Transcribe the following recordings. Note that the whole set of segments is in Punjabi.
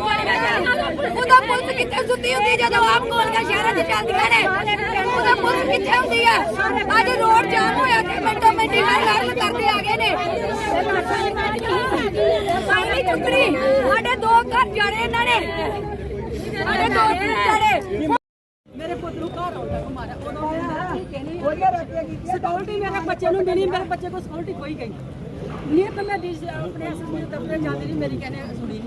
ਉਹਦਾ ਪੁਲਿਸ ਕਿੱਥੇ ਸੁੱਤੀ ਹੁੰਦੀ ਜਦੋਂ ਆਪ ਗੋਲੀਆਂ ਸ਼ਹਿਰਾਂ 'ਚ ਚੱਲਦੀਆਂ ਨੇ? ਉਹਦਾ ਪੁਲਿਸ ਕਿੱਥੇ ਹੁੰਦੀ ਆ? ਅੱਜ ਰੋਡ ਜਾਮ ਹੋਇਆ ਤੇ ਮਿੰਟੋ ਮਿੰਟੀ ਹਰ ਹਰ ਕਰਦੇ ਆ ਗਏ ਨੇ। ਸਾਡੀ ਟੁਕੜੀ, ਸਾਡੇ ਦੋ ਘਰ ਜਾਣੇ ਇਹਨਾਂ ਨੇ। ਸਾਡੇ ਦੋ ਘਰ ਜਾਣੇ। ਮੇਰੇ ਪੁੱਤ ਨੂੰ ਘਰ ਆਉਂਦਾ ਮਾਰਿਆ ਉਦੋਂ ਸਿਕਿਉਰਿਟੀ ਮੇਰੇ ਬੱਚੇ ਨੂੰ ਮਿਲੀ, ਮੇਰੇ ਬੱਚੇ ਕੋਲ ਸਿਕਿਉਰਿਟੀ ਕੋਈ ਗਈ। ਨਹੀਂ ਤਾਂ ਮੈਂ ਆਪਣੇ ਅਸਲ ਦਫ਼ਤਰ ਜਾਂਦੀ ਨਹੀਂ ਮੇਰੀ ਕਹਿੰਦੇ ਸੁਣੀ।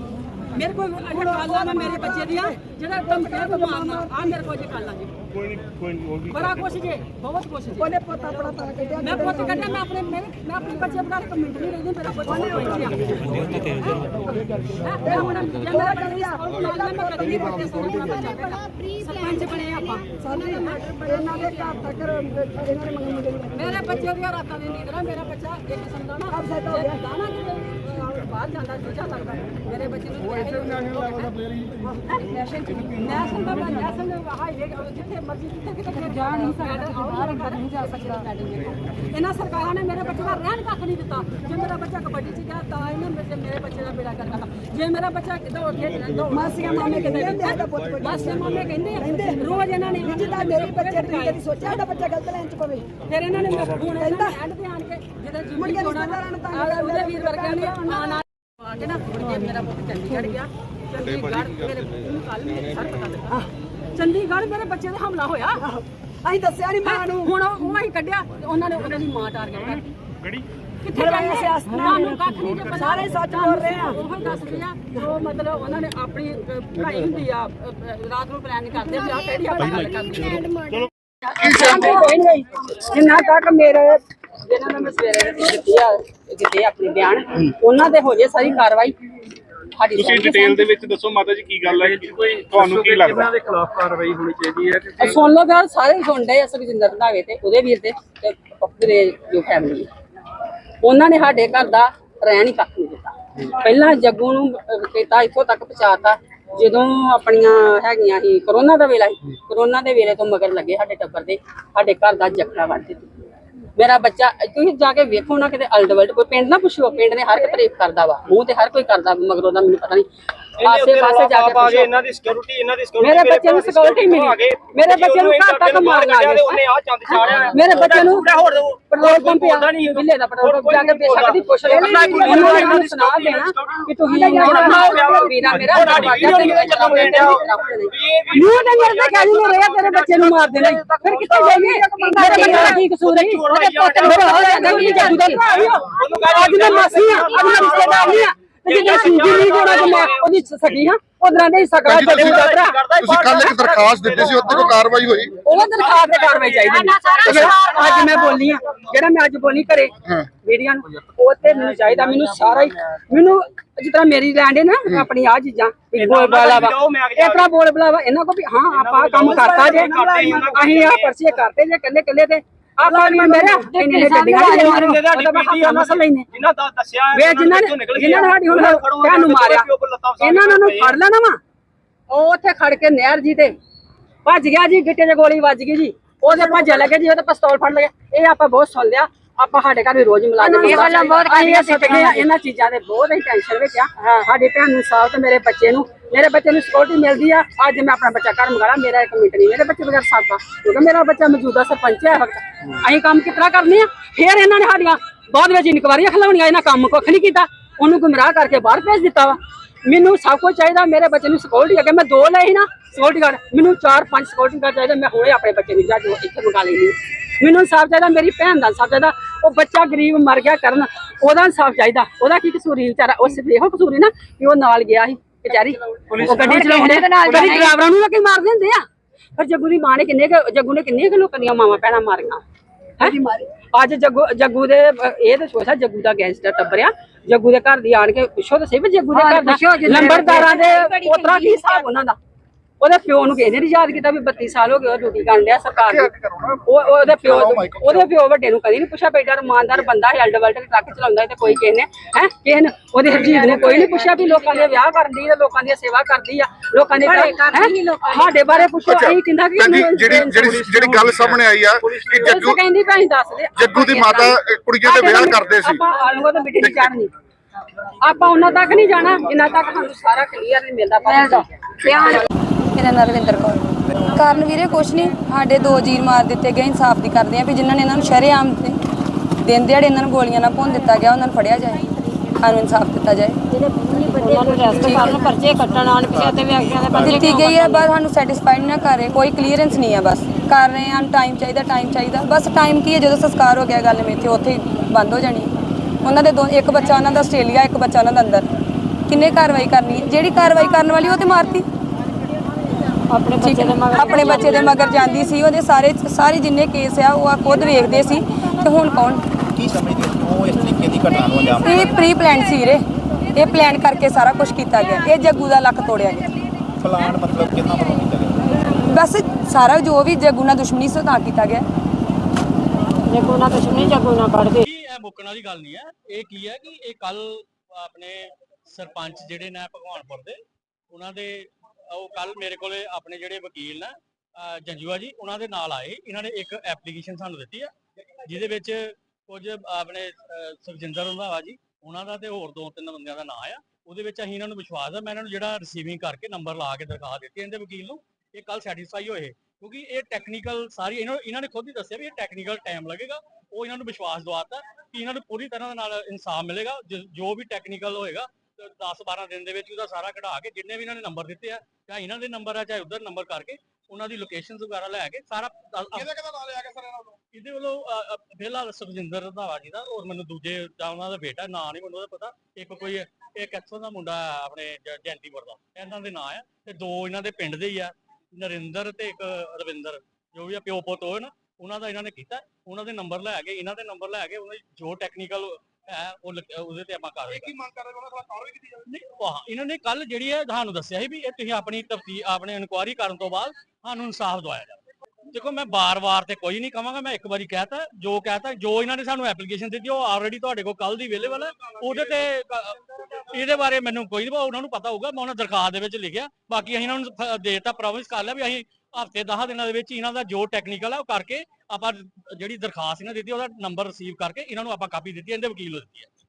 ਮੇਰੇ ਕੋਲ ਅਜੇ ਕਾਲਾ ਮੈਂ ਮੇਰੇ ਬੱਚੇ ਦੀਆਂ ਜਿਹੜਾ ਧਮਕੀਆਂ ਤੋਂ ਮਾਰਨਾ ਆ ਮੇਰੇ ਕੋਲ ਜੇ ਕਾਲਾ ਜੀ। ਕੋਈ ਨਹੀਂ ਕੋਈ ਨਹੀਂ ਉਹ ਵੀ ਬੜਾ ਕੁਛ ਜੇ ਬਹੁਤ ਕੁਛ ਜੇ। ਉਹਨੇ ਪੁੱਤ ਆਪਣਾ ਤਾਂ ਕੱਢਿਆ ਮੈਂ ਪੁੱਤ ਕੱਢਿਆ ਮੈਂ ਆਪਣੇ ਮੇਰੇ ਮੈਂ ਆਪਣੇ ਬੱਚੇ ਬਣਾ ਕੇ ਕਮਿੰਟ ਨਹੀਂ ਰਹਿੰਦੀ ਮੇਰਾ ਕੋਈ ਨਹੀਂ ਆ ਮੈਂ ਹੁਣ ਜੇ ਮੇਰਾ ਬੱਚਾ ਨਾਲ ਮੈਂ ਕਦੀ ਨਹੀਂ ਬੱਚੇ ਸੋਨੇ ਬੱਚਾ। ਬੇਟਾ ਸਰਪੰਚ ਬਣੇ ਆਪਾਂ। ਇਹਨਾਂ ਦੇ ਘਰ ਤੱਕ ਇਹਨਾਂ ਨੇ ਮੰਗਣ ਮੇਰੇ ਬੱਚੇ ਦੀਆਂ ਰਾਤਾਂ ਦੀ ਨੀਂਦ ਨਾ ਮੇਰਾ ਬੱਚਾ ਇੱਕ ਕਿਸਮ ਦਾ ਨਾ ਜੇ ਦਾਣਾ ਕਿਤੇ ਬਾਹਰ ਜਾਂਦਾ ਦੂਜਾ ਲੱਗਦਾ। ਮੇਰੇ ਬੱਚੇ ਨੂੰ ਨੈਸ਼ਨ ਚ ਨੈਸ਼ਨ ਦਾ ਨੈਸ਼ਨ ਹਾਈਵੇ ਜਿੱਥੇ ਮਰਜ਼ੀ ਜਿੱਥੇ ਕਿਤੇ ਜਾ ਨਹੀਂ ਸਕਦਾ ਆਉਂ ਘਰ ਨਹੀਂ ਜਾ ਸਕਦਾ ਇਹਨਾਂ ਸਰਕਾਰਾਂ ਨੇ ਮੇਰੇ ਬੱਚੇ ਦਾ ਰਹਿਣ ਕੱਖ ਨਹੀਂ ਦਿੱਤਾ ਜੇ ਮੇਰਾ ਬੱਚਾ ਕਬੱਡੀ ਚ ਗਿਆ ਤਾਂ ਇਹਨੇ ਮੇਰੇ ਮੇਰੇ ਬੱਚੇ ਦਾ ਬੇੜਾ ਕਰਨਾ ਜੇ ਮੇਰਾ ਬੱਚਾ ਕਿਦੋਂ ਉੱਠੇ ਦੌੜ ਮਾਸੀਆਂ ਮਾਮੇ ਕਹਿੰਦੇ ਹੁੰਦੇ ਸਾਡਾ ਪੁੱਤ ਕੋਈ ਮਾਸੀਆਂ ਮਾਮੇ ਕਹਿੰਦੇ ਆ, ਰੋਜ਼ ਇਹਨਾਂ ਨੇ ਜਿੱਦਾਂ ਮੇਰੇ ਬੱਚੇ ਤੁਸੀਂ ਕਦੀ ਸੋਚਿਆ ਸਾਡਾ ਬੱਚਾ ਗਲਤ ਲਾਈਨ ਚ ਪਵੇ ਫਿਰ ਇਹਨਾਂ ਨੇ ਹੁਣ ਕਹਿੰਦਾ ਐਂਡ ਤੇ ਆਣ ਕੇ ਜਦੋਂ ਜਿੰਮੀ ਜੋੜਾਂ ਨਾਲ ਉਹਦੇ ਵੀਰ ਵਰਗਿਆਂ ਨੇ ਆਣਾ ਆ ਕੇ ਨਾ ਹੁਣ ਜੇ ਮੇਰਾ ਪੁੱਤ ਚੰਡੀਗੜ੍ਹ ਗਿਆ। ਚੰਡੀਗੜ੍ਹ ਮੇਰੇ ਨੂੰ ਕੱਲ ਮੇਰੇ ਸਰ ਪਤਾ ਲੱਗਾ। ਚੰਡੀਗੜ੍ਹ ਮੇਰੇ ਬੱਚੇ ਤੇ ਹਮਲਾ ਹੋਇਆ। ਅਸੀਂ ਦੱਸਿਆ ਨਹੀਂ ਮਾਂ ਨੂੰ। ਹੁਣ ਉਹ ਉਹ ਅਸੀਂ ਕੱਢਿਆ ਤੇ ਉਹਨਾਂ ਨੇ ਉਹਨਾਂ ਦੀ ਮਾਂ ਟਾਰਗੇਟ ਕਰਤੀ ਗੜੀ ਕਿੱਥੇ ਗਏ ਸਿਆਸਤ ਨਾਲ ਤੁਹਾਨੂੰ ਕੱਖ ਨਹੀਂ ਜੇ ਸਾਰੇ ਸੱਚ ਬੋਲ ਰਹੇ ਆ। ਉਹ ਦੱਸਦੇ ਆ ਜੋ ਮਤਲਬ ਉਹਨਾਂ ਨੇ ਆਪਣੀ ਪੜ੍ਹਾਈ ਹੁੰਦੀ ਆ ਰਾਤ ਨੂੰ ਪਲਾਨ ਕਰਦੇ ਵੀ ਆ ਕਿਹੜੀ ਆਪਾਂ ਗੱਲ ਕਰਨੀ ਜਿੰਨਾ ਤੱਕ ਮੇਰੇ ਜਿਹਨਾਂ ਨੂੰ ਮੈਂ ਸਵੇਰੇ ਦਿੱਤੀ ਆ ਦਿੱਤੇ ਆਪਣੇ ਬਿਆਨ ਉਹਨਾਂ ਤੇ ਹੋ ਜੇ ਸਾਰੀ ਕਾਰਵਾਈ ਸਾਡੀ ਤੁਸੀਂ ਸਾਰੀ ਡਿਟੇਲ ਦੇ ਵਿੱਚ ਦੱਸੋ ਮਾਤਾ ਜੀ ਕੀ ਗੱਲ ਹੈ ਕੋਈ ਤੁਹਾਨੂੰ ਕੀ ਲੱਗਦਾ? ਇਹਨਾਂ ਦੇ ਖਿਲਾਫ ਕਾਰਵਾਈ ਹੋਣੀ ਚਾਹੀਦੀ ਹੈ ਆ ਸੁਣ ਲਓ ਗੱਲ ਸਾਰੇ ਸੁਣਦੇ ਆ ਸੁਖਜਿੰਦਰ ਰੰਧਾਵੇ ਤੇ ਉਹਦੇ ਵੀਰ ਤੇ ਤੇ ਪੱਪੂ ਦੇ ਜੋ ਫੈਮਿਲੀ ਉਹਨਾਂ ਨੇ ਸਾਡੇ ਘਰ ਦਾ ਰਹਿਣ ਹੀ ਕੱਖ ਨਹੀਂ ਦਿੱਤਾ। ਪਹਿਲਾਂ ਜੱਗੂ ਨੂੰ ਕੀਤਾ ਇੱਥੋਂ ਤੱਕ ਪਹੁੰਚਾਤਾ ਜਦੋਂ ਆਪਣੀਆਂ ਹੈਗੀਆਂ ਸੀ ਕਰੋਨਾ ਦਾ ਵੇਲਾ ਸੀ ਕਰੋਨਾ ਦੇ ਵੇਲੇ ਤੋਂ ਮਗਰ ਲੱਗੇ ਸਾਡੇ ਟੱਬਰ ਦੇ ਸਾਡੇ ਘਰ ਦਾ ਜੱਖੜਾ ਵੱਢ ਦਿੱਤੀ। ਮੇਰਾ ਬੱਚਾ, ਤੁਸੀਂ ਜਾ ਕੇ ਵੇਖੋ ਨਾ ਕਿਤੇ ਅਲਡ ਵਲਡ ਕੋਈ ਪਿੰਡ ਨਾ ਪੁੱਛੋ, ਪਿੰਡ ਨੇ ਹਰ ਇੱਕ ਤਾਰੀਫ ਕਰਦਾ ਵਾ, ਮੂੰਹ ਤੇ ਹਰ ਕੋਈ ਕਰਦਾ ਮਗਰੋਂ ਦਾ ਮੈਨੂੰ ਪਤਾ ਨਹੀਂ। ਆਸੇ ਪਾਸੇ ਜਾ ਕੇ ਪੁੱਛੋ। ਇਹਨਾਂ ਦੀ ਸਿਕਿਉਰਿਟੀ ਇਹਨਾਂ ਦੀ ਸਿਕਿਉਰਿਟੀ ਮੇਰੇ ਬੱਚੇ ਨੂੰ ਸਿਕਿਉਰਿਟੀ ਮਿਲੀ। ਮੇਰੇ ਬੱਚੇ ਨੂੰ ਘਰ ਤੱਕ ਮਾਰਨ ਆ ਗਏ। ਉਹਨੇ ਆ ਚੰਦ ਚਾੜਿਆ। ਮੇਰੇ ਬੱਚੇ ਨੂੰ ਹੋਰ ਪੈਟਰੋਲ ਪੰਪ ਆ। ਜ਼ਿਲ੍ਹੇ ਦਾ ਪੈਟਰੋਲ ਪੰਪ ਜਾ ਕੇ ਬੇਸ਼ੱਕ ਦੀ ਪੁੱਛ ਲੈ। ਉਹਨਾਂ ਨੇ ਸੁਣਾ ਦੇਣਾ ਕਿ ਤੁਸੀਂ ਵੀਰਾ ਮੇਰਾ ਤੇ ਮੇਰੇ ਚੱਲੋ ਮੂੰਹ ਤੇ ਮੇਰੇ ਤੇ ਕਹਿ ਨਹੀਂ ਰਿਹਾ ਤੇਰੇ ਬੱਚੇ ਨੂੰ ਮਾਰ ਦੇਣਾ। ਫਿਰ ਕਿੱਥੇ ਜਾਈਏ? ਮੇਰੇ ਬੱਚੇ ਦਾ ਕੀ ਕਸੂਰ ਹੈ? ਉਹਦੇ ਪੁੱਤ ਨੂੰ ਹੋ ਜਾਂਦਾ ਕਿ ਜੱਗੂ ਦਾ ਅੱਜ ਮੈਂ ਮਾਸੀ ਆ। ਅੱਜ ਮੈਂ ਰਿਸ਼ਤੇਦਾਰ ਨਹੀਂ ਆ ਤੇ ਜੇ ਸੂਜੀ ਨਹੀਂ ਜੋੜਾ ਤੇ ਮੈਂ ਉਹਦੀ ਸਕੀ ਹਾਂ ਉਧਰਾਂ ਦੇ ਸਕਾ ਜੱਗੂ ਦਾ ਭਰਾ। ਤੁਸੀਂ ਕੱਲ ਇੱਕ ਦਰਖਾਸਤ ਦਿੱਤੀ ਸੀ ਉੱਤੇ ਕੋਈ ਕਾਰਵਾਈ ਹੋਈ? ਉਹ ਦਰਖਾਸਤ ਤੇ ਕਾਰਵਾਈ ਚਾਹੀਦੀ ਹੈ ਜਿਹੜਾ ਅੱਜ ਮੈਂ ਬੋਲੀ ਆ ਜਿਹੜਾ ਮੈਂ ਅੱਜ ਬੋਲੀ ਕਰੇ ਵੀਡੀਓ ਨੂੰ ਉਹ ਤੇ ਮੈਨੂੰ ਚਾਹੀਦਾ ਮੈਨੂੰ ਸਾਰਾ ਹੀ ਮੈਨੂੰ ਜਿਸ ਤਰ੍ਹਾਂ ਮੇਰੀ ਲੈਂਡ ਹੈ ਨਾ ਆਪਣੀ ਆ ਚੀਜ਼ਾਂ ਬੋਲ ਬਲਾ ਵਾ ਇਸ ਤਰ੍ਹਾਂ ਬੋਲ ਬਲਾ ਵਾ ਇਹਨਾਂ ਕੋ ਵੀ ਹਾਂ ਆਪਾਂ ਕੰਮ ਕਰਤਾ ਜੇ। ਅਸੀਂ ਆ ਪਰਚੇ ਕਰਤੇ ਜੇ ਕੱਲੇ ਕੱਲੇ ਤੇ। ਆਪਾਂ ਵੀ ਮੇਰੇ ਇੰਨੇ ਗੱਡੀਆਂ ਦੇ ਮਾਰੇ। ਉਹਦਾ ਮੈਂ ਹੱਥਾਂ ਨਾਲ ਲੈਨੇ ਜਿਨ੍ਹਾਂ ਦਾ ਦੱਸਿਆ ਵੇ ਜਿਨ੍ਹਾਂ ਨੇ ਜਿਨ੍ਹਾਂ ਨੇ ਸਾਡੀ ਹੁਣ ਭੈਣ ਨੂੰ ਮਾਰਿਆ। ਇਹਨਾਂ ਨੂੰ ਫੜ ਲੈਣਾ ਵਾ। ਉਹ ਉੱਥੇ ਖੜ ਕੇ ਨਹਿਰ ਜੀ ਤੇ ਭੱਜ ਗਿਆ ਜੀ ਗਿੱਟੇ 'ਚ ਗੋਲੀ ਵੱਜ ਗਈ ਜੀ। ਉਹਦੇ ਭੱਜ ਲੱਗੇ ਜੀ ਉਹਦੇ ਪਿਸਤੌਲ ਫੜ ਲਏ ਇਹ ਆਪਾਂ ਬਹੁਤ ਸੁਣ ਲਿਆ। ਆਪਾਂ ਸਾਡੇ ਘਰ ਵੀ ਰੋਜ਼ ਮੁਲਾਜ਼ਮ ਇਹ ਗੱਲਾਂ ਬਹੁਤ ਕਰੀਆਂ ਸਿੱਖਦੇ ਆ ਇਹਨਾਂ ਚੀਜ਼ਾਂ ਦੇ ਬਹੁਤ ਹੀ ਟੈਨਸ਼ਨ ਵਿੱਚ ਆ। ਸਾਡੀ ਭੈਣ ਨੂੰ ਸਾਹ ਤੇ ਮੇਰੇ ਬੱਚੇ ਨੂੰ ਮੇਰੇ ਬੱਚੇ ਨੂੰ ਸਿਕਿਉਰਿਟੀ ਮਿਲਦੀ ਆ। ਅੱਜ ਮੈਂ ਆਪਣਾ ਬੱਚਾ ਘਰ ਮੰਗਾਲਾ ਮੇਰਾ ਇੱਕ ਮਿੰਟ ਨਹੀਂ, ਮੇਰੇ ਬੱਚੇ ਬਗੈਰ ਸਾਥਾ ਕਿਉਂਕਿ ਮੇਰਾ ਬੱਚਾ ਮੌਜੂਦਾ ਸਰਪੰਚ ਹੈ ਵਕਤ। ਅਸੀਂ ਕੰਮ ਕਿਤਨਾ ਕਰਨੇ ਆ? ਫੇਰ ਇਹਨਾਂ ਨੇ ਸਾਡੀਆਂ ਬਾਅਦ ਵਿੱਚ ਇਨਕੁਆਰੀਆਂ ਖਲਾਉਣੀਆਂ, ਇਹਨਾਂ ਕੰਮ ਕੁੱਖ ਨਹੀਂ ਕੀਤਾ। ਉਹਨੂੰ ਗੁੰਮਰਾਹ ਕਰਕੇ ਬਾਹਰ ਭੇਜ ਦਿੱਤਾ ਵਾ। ਮੈਨੂੰ ਸਭ ਕੁਝ ਚਾਹੀਦਾ, ਮੇਰੇ ਬੱਚੇ ਨੂੰ ਸਿਕਿਉਰਿਟੀ ਅਗੇ ਮੈਂ ਦੋ ਲਏ ਸੀ ਨਾ ਸਿਕਿਉਰਿਟੀ ਗਾਰਡ ਮੈਨੂੰ ਚਾਰ ਪੰਜ ਸਿਕਿਉਰਿਟੀ ਗਾਰਡ ਚਾਹੀਦਾ, ਮੈਂ ਹੁਣੇ ਆਪਣੇ ਬੱਚੇ ਨੂੰ ਜਾ ਕੇ ਇੱਥੇ ਮੰਗਾ ਲੈਣੀ ਮੈਨੂੰ ਇਨਸਾਫ ਚਾਹੀਦਾ, ਮੇਰੀ ਭੈਣ ਦਾ ਇਨਸਾਫ ਚਾਹੀਦਾ। ਉਹ ਬੱਚਾ ਗਰੀਬ ਮਰ ਗਿਆ ਕਰਨ, ਉਹਦਾ ਇਨਸਾਫ ਚਾਹੀਦਾ। ਉਹਦਾ ਕੀ ਕਸੂਰੀ ਵਿਚਾਰਾ? ਉਸ ਇਹੋ ਕਸੂਰੀ ਨਾ ਕਿ ਉਹ ਨਾਲ ਗਿਆ ਸੀ। ਵਿਚਾਰੀ। ਉਹ ਗੱਡੀ ਚਲਾਉਂਦੇ ਕਦੀ ਡਰਾਈਵਰਾਂ ਨੂੰ ਲੱਗੇ ਮਾਰ ਦਿੰਦੇ ਆ। ਪਰ ਜੱਗੂ ਦੀ ਮਾਂ ਨੇ ਕਿੰਨੇ ਕੁ- ਜੱਗੂ ਨੇ ਕਿੰਨੇ ਕੁ ਲੋਕਾਂ ਦੀਆਂ ਮਾਵਾਂ ਭੈਣਾਂ ਮਾਰੀਆਂ। ਹੈਂ? ਅੱਜ ਜੱਗੂ ਜੱਗੂ ਦੇ ਇਹ ਤਾਂ ਸੋਚਾ ਜੱਗੂ ਦਾ ਗੈਂਗਸਟਰ ਟੱਬਰਿਆ। ਜੱਗੂ ਦੇ ਘਰ ਦੀ ਆਣ ਕੇ ਪੁੱਛੋ ਤਾਂ ਸਹੀ ਵੀ ਜੱਗੂ ਦੇ ਘਰ ਦਾ ਲੰਬਰਦਾਰਾਂ ਦੇ ਪੋਤਰਾ ਕੀ ਹਿਸਾਬ ਉਹਨਾਂ ਦਾ? ਉਹਦੇ ਪਿਓ ਨੂੰ ਕਿਸੇ ਨੇ ਯਾਦ ਕੀਤਾ ਵੀ 32 ਸਾਲ ਹੋ ਗਏ ਉਹ ਡਿਊਟੀ ਕਰਨ ਡਿਆ ਸਰਕਾਰ ਦੀ। ਉਹ ਉਹਦੇ ਪਿਓ ਉਹਦੇ ਪਿਓ ਵੱਡੇ ਨੂੰ ਕਦੀ ਨਹੀਂ ਪੁੱਛਿਆ ਬੇਟਾ ਇਮਾਨਦਾਰ ਬੰਦਾ ਹੈ ਅਲਡਵਲਟ ਟਰੱਕ ਚਲਾਉਂਦਾ ਤੇ ਕੋਈ ਕਿਸੇ ਨੇ ਹੈ? ਕਿਸੇ ਨੇ ਉਹਦੇ ਹਰਜੀਤ ਨੂੰ ਕੋਈ ਨਹੀਂ ਪੁੱਛਿਆ ਵੀ ਲੋਕਾਂ ਦੇ ਵਿਆਹ ਕਰਦੀ ਹੈ ਲੋਕਾਂ ਦੀ ਸੇਵਾ ਕਰਦੀ ਆ ਲੋਕਾਂ ਦੇ? ਸਾਡੇ ਬਾਰੇ ਪੁੱਛੋ ਅਸੀਂ ਕਿੰਦਾ ਕਿ ਜਿਹੜੀ ਜਿਹੜੀ ਗੱਲ ਸਾਹਮਣੇ ਆਈ ਆ ਕਿ ਜੱਗੂ ਕਹਿੰਦੀ ਭੈਣ ਦੱਸ ਦੇ ਜੱਗੂ ਦੀ ਮਾਤਾ ਕੁੜੀਆਂ ਦੇ ਵਿਆਹ ਕਰਦੇ ਸੀ। ਆਪਾਂ ਆਲੂਆਂ ਤੋਂ ਮਿੱਟੀ ਨਹੀਂ ਚਾੜਨੀ। ਆਪਾਂ ਉਹਨਾਂ ਤੱਕ ਨਹੀਂ ਜਾਣਾ ਜਿੰਨਾ ਤੱਕ ਸਾਨੂੰ ਸਾਰਾ ਕਲੀਅਰ ਨਹੀਂ ਮਿਲਦਾ ਧਿਆਨ ਮੇਰਾ ਨਾਂ ਰਵਿੰਦਰ ਕੌਰ। ਕਾਰਨ ਵੀਰੇ ਕੁਛ ਨਹੀਂ ਸਾਡੇ ਦੋ ਜੀਰ ਮਾਰ ਦਿੱਤੇ ਗਏ ਇਨਸਾਫ ਦੀ ਕਰਦੇ ਆ ਵੀ ਜਿਨ੍ਹਾਂ ਨੇ ਇਹਨਾਂ ਨੂੰ ਸ਼ਰੇਆਮ ਤੇ ਦਿਨ ਦਿਹਾੜੇ ਇਹਨਾਂ ਨੂੰ ਗੋਲੀਆਂ ਨਾਲ ਭੁੰਨ ਦਿੱਤਾ ਗਿਆ ਉਹਨਾਂ ਨੂੰ ਫੜਿਆ ਜਾਏ। ਸਾਨੂੰ ਇਨਸਾਫ ਦਿੱਤਾ ਜਾਏ। ਉਹਨਾਂ ਨੂੰ ਰੈਸਟ ਕਰਨ ਪਰਚੇ ਕੱਟਣ ਆਣ ਪਿੱਛੇ ਤੇ ਵਿਅਕਤੀਆਂ ਦੇ ਪਰਚੇ ਦਿੱਤੀ ਗਈ ਹੈ ਬਸ ਸਾਨੂੰ ਸੈਟੀਸਫਾਈਡ ਨਾ ਕਰ ਰਹੇ ਕੋਈ ਕਲੀਅਰੈਂਸ ਨਹੀਂ ਹੈ ਬਸ। ਕਰ ਰਹੇ ਹਾਂ ਟਾਈਮ ਚਾਹੀਦਾ ਟਾਈਮ ਚਾਹੀਦਾ। ਬਸ ਟਾਈਮ ਕੀ ਹੈ ਜਦੋਂ ਸੰਸਕਾਰ ਹੋ ਗਿਆ ਗੱਲ ਮੇਥੇ ਉੱਥੇ ਬੰਦ ਹੋ ਜਾਣੀ। ਉਹਨਾਂ ਦੇ ਦੋ ਇੱਕ ਬੱਚਾ ਉਹਨਾਂ ਦਾ ਆਸਟ੍ਰੇਲੀਆ ਇੱਕ ਬੱਚਾ ਉਹਨਾਂ ਦਾ ਅੰਦਰ। ਕਿੰਨੇ ਕਾਰਵਾਈ ਕਰਨੀ ਹੈ? ਜਿਹੜੀ ਕਾਰਵਾਈ ਕਰਨ ਵਾਲੀ ਉਹ ਤੇ ਮਾਰਤੀ। ਆਪਣੇ ਬੱਚੇ ਦੇ ਮਗਰ ਆਪਣੇ ਬੱਚੇ ਦੇ ਮਗਰ ਜਾਂਦੀ ਸੀ ਉਹਦੇ ਸਾਰੇ ਸਾਰੇ ਜਿੰਨੇ ਕੇਸ ਆ ਉਹ ਆ ਖੁਦ ਵੇਖਦੇ ਸੀ ਤੇ ਹੁਣ ਕੌਣ? ਕੀ ਸਮਝਦੇ ਹੋ? ਕਿਉਂ ਇਸ ਤਰੀਕੇ ਦੀ ਘਟਨਾ ਨੂੰ ਅੰਜਾਮ ਇਹ ਪ੍ਰੀ ਪਲਾਨ ਸੀ ਵੀਰੇ। ਇਹ ਪਲਾਨ ਕਰਕੇ ਸਾਰਾ ਕੁਝ ਕੀਤਾ ਗਿਆ। ਇਹ ਜੱਗੂ ਦਾ ਲੱਕ ਤੋੜਿਆ ਗਿਆ। ਪਲਾਨ ਮਤਲਬ ਕਿੰਨਾ ਵੱਲੋਂ ਕੀਤਾ ਗਿਆ? ਬਸ ਸਾਰਾ ਜੋ ਵੀ ਜੱਗੂ ਨਾਲ ਦੁਸ਼ਮਣੀ ਸੀ ਤਾਂ ਕੀਤਾ ਗਿਆ। ਜੇ ਕੋਈ ਨਾ ਦੁਸ਼ਮਣੀ ਜਾਂ ਕੋਈ ਨਾ ਕੱਢ ਦੇ ਕੀ ਇਹ ਮੁੱਕਣ ਵਾਲੀ ਗੱਲ ਨਹੀਂ ਹੈ। ਇਹ ਕੀ ਹੈ ਕਿ ਇਹ ਕੱਲ ਆਪਣੇ ਸਰਪੰਚ ਜਿਹੜੇ ਨੇ ਭਗਵਾਨਪੁਰ ਦੇ ਉਹਨਾਂ ਦੇ ਉਹ ਕੱਲ ਮੇਰੇ ਕੋਲੇ ਆਪਣੇ ਜਿਹੜੇ ਵਕੀਲ ਨੇ ਜੰਜੂਆ ਜੀ, ਉਹਨਾਂ ਦੇ ਨਾਲ ਆਏ। ਇਹਨਾਂ ਨੇ ਇੱਕ ਐਪਲੀਕੇਸ਼ਨ ਸਾਨੂੰ ਦਿੱਤੀ ਆ, ਜਿਹਦੇ ਵਿੱਚ ਕੁਝ ਆਪਣੇ ਸੁਖਜਿੰਦਰ ਰੰਧਾਵਾ ਜੀ, ਉਹਨਾਂ ਦਾ ਤੇ ਹੋਰ ਦੋ ਤਿੰਨ ਬੰਦਿਆਂ ਦਾ ਨਾਂ ਆ। ਉਹਦੇ ਵਿੱਚ ਅਸੀਂ ਇਹਨਾਂ ਨੂੰ ਵਿਸ਼ਵਾਸ ਆ, ਮੈਂ ਇਹਨਾਂ ਨੂੰ ਜਿਹੜਾ ਰਿਸੀਵਿੰਗ ਕਰਕੇ ਨੰਬਰ ਲਾ ਕੇ ਦਰਖਾਸਤ ਦਿੱਤੀ ਇਹਦੇ ਵਕੀਲ ਨੂੰ। ਇਹ ਕੱਲ ਸੈਟੀਸਫਾਈ ਹੋਏ। ਕਿਉਂਕਿ ਇਹ ਟੈਕਨੀਕਲ ਸਾਰੀ ਇਹਨਾਂ ਇਹਨਾਂ ਨੇ ਖੁਦ ਹੀ ਦੱਸਿਆ ਵੀ ਇਹ ਟੈਕਨੀਕਲ ਟਾਈਮ ਲੱਗੇਗਾ। ਉਹ ਇਹਨਾਂ ਨੂੰ ਵਿਸ਼ਵਾਸ ਦਵਾਤਾ ਕਿ ਇਹਨਾਂ ਨੂੰ ਪੂਰੀ ਤਰ੍ਹਾਂ ਦੇ ਨਾਲ ਇਨਸਾਫ ਮਿਲੇਗਾ, ਜੋ ਵੀ ਟੈਕਨੀਕਲ ਹੋਏਗਾ 10 12 ਦਿਨ ਦੇ ਵਿੱਚ ਉਹਦਾ ਸਾਰਾ ਕਢਾ ਕੇ ਜਿੰਨੇ ਵੀ ਇਹਨਾਂ ਨੇ ਨੰਬਰ ਦਿੱਤੇ ਆ ਚਾਹੇ ਇਹਨਾਂ ਦੇ ਨੰਬਰ ਆ ਚਾਹੇ ਉਧਰ ਨੰਬਰ ਕਰਕੇ ਉਹਨਾਂ ਦੀ ਲੋਕੇਸ਼ਨਸ ਵਗੈਰਾ ਲੈ ਕੇ ਸਾਰਾ ਕਿਹਦੇ ਕਿਹਦਾ ਨਾਮ ਲਿਆ ਗਿਆ ਸਰ ਇਹਨਾਂ ਵੱਲੋਂ ਇਹਦੇ ਵੱਲੋਂ ਫਿਲਹਾਲ ਸੁਖਜਿੰਦਰ ਰੰਧਾਵਾ ਜੀ ਦਾ ਔਰ ਮੈਨੂੰ ਦੂਜੇ ਜਾਂ ਉਹਨਾਂ ਦਾ ਬੇਟਾ ਨਾਂ ਨਹੀਂ ਮੈਨੂੰ ਉਹਦਾ ਪਤਾ ਇੱਕ ਕੋਈ ਇੱਕ ਇੱਥੋਂ ਦਾ ਮੁੰਡਾ ਆਪਣੇ ਜੈਂਤੀਪੁਰ ਦਾ ਇਹਨਾਂ ਦੇ ਨਾਂ ਆ ਤੇ ਦੋ ਇਹਨਾਂ ਦੇ ਪਿੰਡ ਦੇ ਹੀ ਆ ਨਰਿੰਦਰ ਤੇ ਇੱਕ ਰਵਿੰਦਰ ਜੋ ਵੀ ਆ ਪਿਓ ਪੁੱਤ ਹੋਏ ਨਾ ਉਹਨਾਂ ਦਾ ਇਹਨਾਂ ਨੇ ਕੀਤਾ ਉਹਨਾਂ ਦੇ ਨੰਬਰ ਲੈ ਕੇ ਇਹਨਾਂ ਦੇ ਨੰਬਰ ਲੈ ਕੇ ਉਹਨਾਂ ਦੀ ਜੋ ਟੈਕਨੀਕਲ ਹੈ ਉਹ ਉਹਦੇ ਤੇ ਆਪਾਂ ਕਾਰਵਾਈ ਕੀ ਮੰਗ ਕਰ ਰਹੇ ਉਹਨਾਂ ਕੋਲ ਕਾਰਵਾਈ ਕੀਤੀ ਜਾਵੇ? ਨਹੀਂ ਉਹ ਹਾਂ, ਇਹਨਾਂ ਨੇ ਕੱਲ ਜਿਹੜੀ ਹੈ ਤੁਹਾਨੂੰ ਦੱਸਿਆ ਸੀ ਵੀ ਇਹ ਤੁਸੀਂ ਆਪਣੀ ਤਫਤੀ ਆਪਣੇ ਇਨਕੁਆਇਰੀ ਕਰਨ ਤੋਂ ਬਾਅਦ ਸਾਨੂੰ ਇਨਸਾਫ ਦਵਾਇਆ ਜਾਵੇ। ਦੇਖੋ ਮੈਂ ਬਾਰ-ਬਾਰ ਤੇ ਕੋਈ ਨਹੀਂ ਕਹਾਂਗਾ ਮੈਂ ਇੱਕ ਵਾਰੀ ਕਹਿਤਾ ਜੋ ਕਹਿਤਾ ਜੋ ਇਹਨਾਂ ਨੇ ਸਾਨੂੰ ਐਪਲੀਕੇਸ਼ਨ ਦਿੱਤੀ ਉਹ ਆਲਰੇਡੀ ਤੁਹਾਡੇ ਕੋਲ ਕੱਲ ਦੀ ਅਵੇਲੇਬਲ ਹੈ। ਉਹਦੇ ਤੇ ਕ- ਇਹਦੇ ਬਾਰੇ ਮੈਨੂੰ ਕੋਈ ਨਹੀਂ ਉਹਨਾਂ ਨੂੰ ਪਤਾ ਹੋਊਗਾ ਮੈਂ ਉਹਨਾਂ ਦਰਖਾਸਤ ਦੇ ਵਿੱਚ ਲਿਖਿਆ। ਬਾਕੀ ਅਸੀਂ ਇਹਨਾਂ ਨੂੰ ਦੇਤਾ ਪ੍ਰੋਮਿਸ ਕਰ ਲਿਆ ਵੀ ਅਸੀਂ ਹਫ਼ਤੇ 10 ਦਿਨਾਂ ਦੇ ਵਿੱਚ ਇਹਨਾਂ ਦਾ ਜੋ ਟੈਕਨੀਕਲ ਹੈ ਉਹ ਕਰਕੇ ਆਪਾਂ ਜਿਹੜੀ ਦਰਖਾਸਤ ਇਹਨਾਂ ਦਿੱਤੀ ਉਹਦਾ ਨੰਬਰ ਰਿਸੀਵ ਕਰਕੇ ਇਹਨਾਂ ਨੂੰ ਆਪਾਂ ਕਾਪੀ ਦਿੱਤੀ ਹੈ, ਇਹਦੇ ਵਕੀਲ ਨੂੰ ਦਿੱਤੀ ਹੈ।